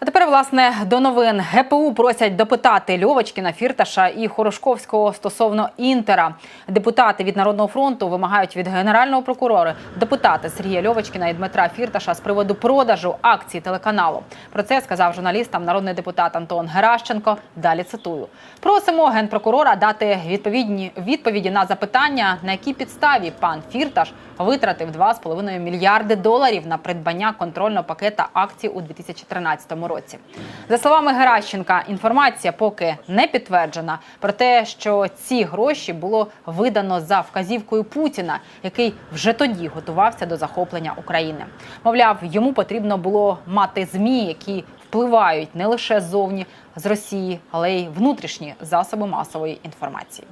А тепер, власне, до новин ГПУ просять допитати Льовочкіна, Фірташа і Хорошковського стосовно інтера. Депутати від Народного фронту вимагають від генерального прокурора допитати Сергія Льовочкіна і Дмитра Фірташа з приводу продажу акцій телеканалу. Про це сказав журналістам народний депутат Антон Геращенко. Далі цитую: просимо генпрокурора дати відповідні відповіді на запитання, на якій підставі пан Фірташ витратив 2,5 мільярди доларів на придбання контрольного пакета акцій у 2013 році. За словами Геращенка, інформація поки не підтверджена про те, що ці гроші було видано за вказівкою Путіна, який вже тоді готувався до захоплення України. Мовляв, йому потрібно було мати змі, які впливають не лише ззовні з Росії, але й внутрішні засоби масової інформації.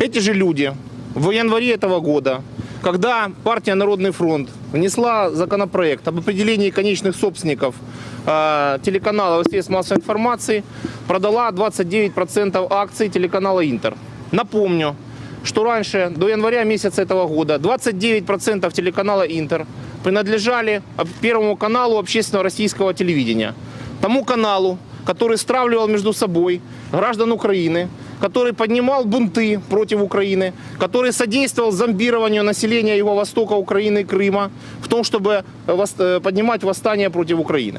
Эти же люди в январе этого года, когда партия Народный фронт внесла законопроект об определении конечных собственников э, телеканалов и средств массовой информации, продала 29% акций телеканала Интер. Напомню, что раньше, до января месяца этого года, 29% телеканала Интер принадлежали об- Первому каналу общественного российского телевидения. Тому каналу, который стравливал между собой граждан Украины, который поднимал бунты против Украины, который содействовал зомбированию населения Юго-Востока Украины и Крыма в том, чтобы э, вос- э, поднимать восстание против Украины.